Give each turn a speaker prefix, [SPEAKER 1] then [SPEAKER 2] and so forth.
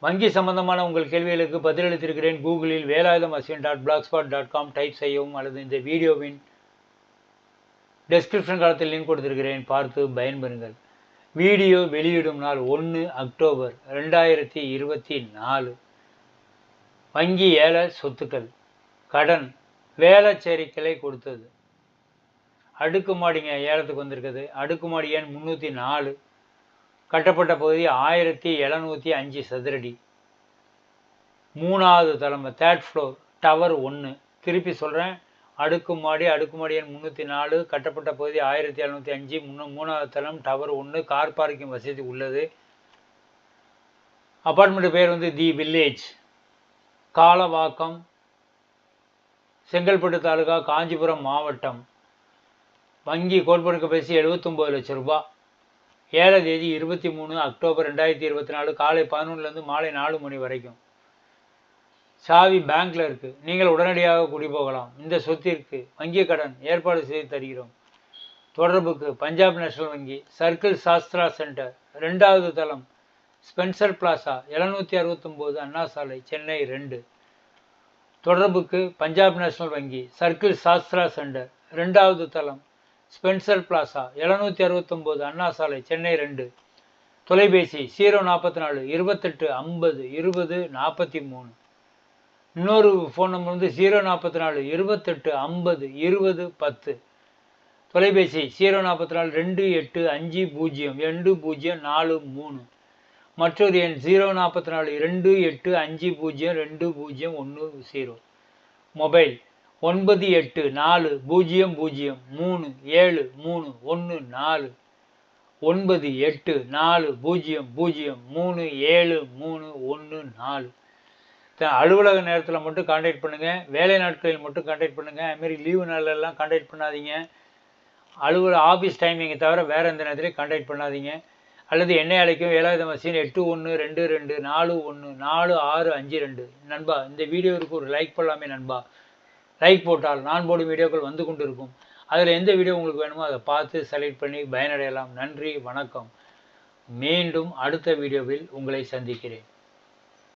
[SPEAKER 1] வங்கி சம்பந்தமான உங்கள் கேள்விகளுக்கு பதிலளித்திருக்கிறேன் கூகுளில் Velayudham Ashwin dot blogspot dot com type செய்யவும் அல்லது இந்த வீடியோவின் டெஸ்கிரிப்ஷன் காலத்தில் லிங்க் கொடுத்திருக்கிறேன். பார்த்து பயன்பெறுங்கள். வீடியோ வெளியிடும் நாள் ஒன்று அக்டோபர் ரெண்டாயிரத்தி இருபத்தி நாலு. வங்கி ஏல சொத்துக்கள். கடன். வேலைச்சேரிக்கலை கொடுத்தது. அடுக்குமாடிங்க ஏலத்துக்கு வந்திருக்குது. அடுக்குமாடி ஏன் முந்நூற்றி நாலு. கட்டப்பட்ட பகுதி ஆயிரத்தி எழுநூற்றி அஞ்சு சதுரடி. மூணாவது தலைமை தேர்ட் ஃப்ளோர் டவர் ஒன்று திருப்பி சொல்கிறேன் அடுக்குமாடி அடுக்குமாடி எண் முந்நூற்றி நாலு கட்டப்பட்ட பகுதி ஆயிரத்தி எழுநூற்றி அஞ்சு முன்னூ மூணாவது தளம் டவர் ஒன்று கார் பார்க்கிங் வசதி உள்ளது. அப்பார்ட்மெண்ட் பேர் வந்து தி வில்லேஜ். காலவாக்கம் செங்கல்பட்டு தாலுகா காஞ்சிபுரம் மாவட்டம். வங்கி கோட்படுக்க பேசி எழுபத்தொம்பது லட்சம் ரூபாய். ஏழாம் தேதி இருபத்தி மூணு அக்டோபர் ரெண்டாயிரத்தி இருபத்தி நாலு காலை பதினொன்றுலேருந்து மாலை நாலு மணி வரைக்கும். சாவி பேங்க்ல இருக்கு. நீங்கள் உடனடியாக குடி போகலாம். இந்த சொத்திற்கு வங்கி கடன் ஏற்பாடு செய்து தருகிறோம். தொடர்புக்கு பஞ்சாப் நேஷனல் வங்கி சர்க்கிள் சாஸ்திரா சென்டர் ரெண்டாவது தளம் ஸ்பென்சர் பிளாசா எழுநூற்றி அறுபத்தொம்போது அண்ணா சாலை சென்னை ரெண்டு. தொடர்புக்கு பஞ்சாப் நேஷனல் வங்கி சர்க்கிள் சாஸ்திரா சென்டர் ரெண்டாவது தளம் ஸ்பென்சர் பிளாசா எழுநூற்றி அறுபத்தொம்போது அண்ணா சாலை சென்னை ரெண்டு. தொலைபேசி ஜீரோ நாற்பத்தி நாலு இருபத்தெட்டு ஐம்பது இருபது நாற்பத்தி மூணு இன்னொரு ஃபோன் நம்பர் வந்து ஜீரோ நாற்பத்தி நாலு இருபத்தெட்டு ஐம்பது இருபது பத்து. தொலைபேசி ஜீரோ நாற்பத்தி நாலு ரெண்டு எட்டு அஞ்சு பூஜ்ஜியம் ரெண்டு பூஜ்ஜியம் நாலு மூணு. மற்றொரு எண் ஜீரோ நாற்பத்தி நாலு ரெண்டு எட்டு அஞ்சு பூஜ்ஜியம் ரெண்டு பூஜ்ஜியம் ஒன்று ஜீரோ மொபைல் ஒன்பது எட்டு நாலு பூஜ்ஜியம் பூஜ்ஜியம் மூணு ஏழு மூணு ஒன்று நாலு. ஒன்பது எட்டு நாலு பூஜ்ஜியம் பூஜ்ஜியம் மூணு ஏழு மூணு ஒன்று நாலு. அலுவலக நேரத்தில் மட்டும் காண்டாக்ட் பண்ணுங்கள் வேலை நாட்களில் மட்டும் காண்டாக்ட் பண்ணுங்கள் அதுமாரி லீவு நாளெல்லாம் காண்டாக்ட் பண்ணாதீங்க. அலுவலக ஆஃபீஸ் டைமிங்கை தவிர வேறு எந்த நேரத்துலையும் காண்டாக்ட் பண்ணாதீங்க. அல்லது என்னை அழைக்கும்? ஏழாவது மசின் எட்டு ஒன்று ரெண்டு ரெண்டு நாலு ஒன்று நாலு ஆறு அஞ்சு ரெண்டு. நண்பா இந்த வீடியோவுக்கு ஒரு லைக் பண்ணலாமே நண்பா. லைக் போட்டால் நான் போடும் வீடியோக்கள் வந்து கொண்டு இருக்கும் அதில் எந்த வீடியோ உங்களுக்கு வேணுமோ அதை பார்த்து செலக்ட் பண்ணி பயனடையலாம். நன்றி வணக்கம். மீண்டும் அடுத்த வீடியோவில் உங்களை சந்திக்கிறேன்.